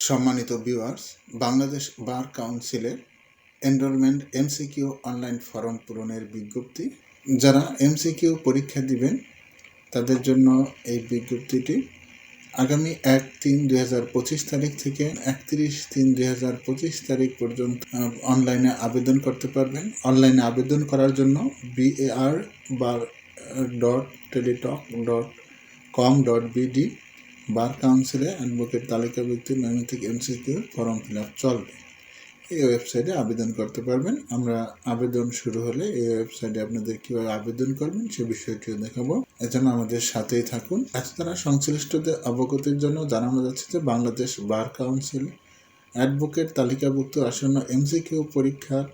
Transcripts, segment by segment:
সম্মানিত ভিউয়ার্স বাংলাদেশ বার কাউন্সিলের enrolment MCQ online form পূরণের বিজ্ঞপ্তি। যারা এমসিকিউ পরীক্ষা দিবেন, তাদের জন্য এই বিজ্ঞপ্তিটি আগামী এক তিন দুই তারিখ থেকে একত্রিশ তিন দুই তারিখ পর্যন্ত অনলাইনে আবেদন করতে পারবেন। অনলাইনে আবেদন করার জন্য B A R bar dot Teletalk dot com dot BD bar কাউন্সিলে অ্যাডভোকেট তালিকাভুক্ত নৈমিত্তিক এমসিকিউ ফর্ম ফিল আপ চলবে। এই ওয়েবসাইটে আবেদন করতে পারবেন। আমরা আবেদন শুরু হলে এই ওয়েবসাইটে আপনাদের কীভাবে আবেদন করবেন সে বিষয়টিও দেখাবো। এজন্য আমাদের সাথেই থাকুন। এছাড়া সংশ্লিষ্টদের অবগতির জন্য জানানো যাচ্ছে যে বাংলাদেশ বার কাউন্সিল অ্যাডভোকেট তালিকাভুক্ত আসন্ন এমসিকিউ পরীক্ষার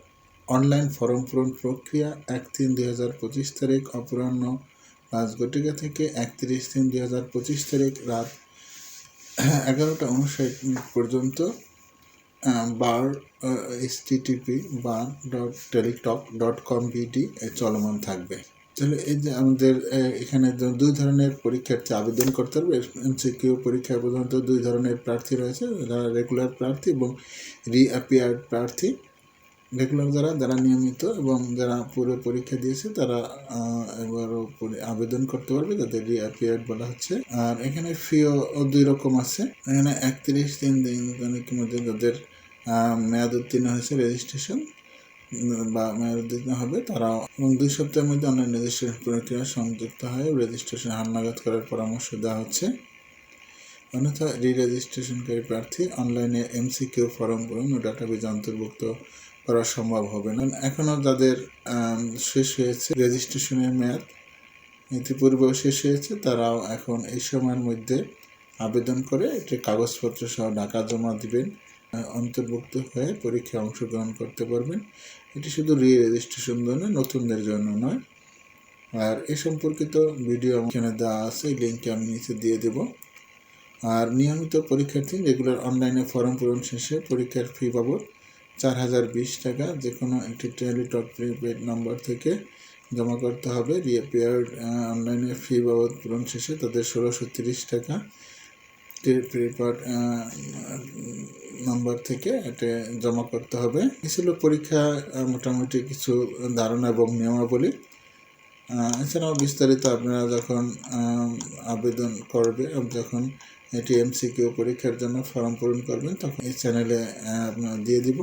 অনলাইন ফর্ম পূরণ প্রক্রিয়া এক তিন দুই হাজার পঁচিশ তারিখ অপরাহ্ন পাঁচ ঘটিকা থেকে একত্রিশ তিন দুই হাজার পঁচিশ তারিখ রাত এগারোটা উনষাট মিনিট পর্যন্ত বার এস TTP bar dot Teletalk dot com BD চলমান থাকবে। তাহলে এই যে আমাদের এখানে দুই ধরনের পরীক্ষার্থী আবেদন করতে পারবে এমসিকিউ পরীক্ষায় প্রধানত দুই ধরনের প্রার্থী রয়েছে যারা রেগুলার প্রার্থী এবং রিঅ্যাপিয়ার্ড প্রার্থী। রেগুলার যারা যারা নিয়মিত এবং যারা পুরো পরীক্ষা দিয়েছে, তারা এবারও আবেদন করতে পারবে যাদের রিঅ্যাপিয়ার্ড বলা হচ্ছে। আর এখানে ফিও দুই রকম আছে। এখানে একত্রিশ দিন তারিখের মধ্যে যাদের মেয়াদ উত্তীর্ণ হয়েছে রেজিস্ট্রেশন বা মেয়াদ উত্তীর্ণ হবে তারা এবং দুই সপ্তাহের মধ্যে অনলাইন রেজিস্ট্রেশন প্রক্রিয়া সংযুক্ত হয়ে রেজিস্ট্রেশন হালনাগাদ করার পরামর্শ দেওয়া হচ্ছে। অন্যথা রি রেজিস্ট্রেশনকারী প্রার্থী অনলাইনে এমসিকিউ ফর্ম পূরণ ও ডাটাবেজ অন্তর্ভুক্ত করা সম্ভব হবে না। এখনও যাদের শেষ হয়েছে রেজিস্ট্রেশনের মেয়াদ, ইতিপূর্বেও শেষ হয়েছে, তারাও এখন এই সময়ের মধ্যে আবেদন করে একটি কাগজপত্র সহ ঢাকা জমা দিবেন অন্তর্ভুক্ত হয়ে পরীক্ষায় অংশগ্রহণ করতে পারবেন। এটি শুধু রি রেজিস্ট্রেশন জন্য, নতুনদের জন্য নয়। আর এ সম্পর্কিত ভিডিও এখানে দেওয়া আছে, এই লিঙ্কটি আমি নিচে দিয়ে দেবো। আর নিয়মিত পরীক্ষার্থী রেগুলার অনলাইনে ফর্ম পূরণ শেষে পরীক্ষার ফি বাবদ চার হাজার বিশ টাকা যে কোনো একটি টেলিটক প্রিপেড নাম্বার থেকে জমা করতে হবে। রিঅ্যাপিয়ার অনলাইনে ফি বাবদ পূরণ শেষে তাদের ষোলোশো তিরিশ টাকা প্রিপেড নাম্বার থেকে এটা জমা করতে হবে। এই ছিল পরীক্ষা মোটামুটি কিছু ধারণা এবং নিয়মাবলী। এছাড়াও বিস্তারিত আপনারা যখন আবেদন করবে, যখন এটি এমসিকিউ পরীক্ষার জন্য ফর্ম পূরণ করবেন, তখন এই চ্যানেলে আপনার দিয়ে দিব।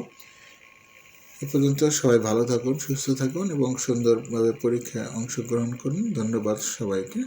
এ পর্যন্ত সবাই ভালো থাকুন, সুস্থ থাকুন এবং সুন্দরভাবে পরীক্ষায় অংশগ্রহণ করুন। ধন্যবাদ সবাইকে।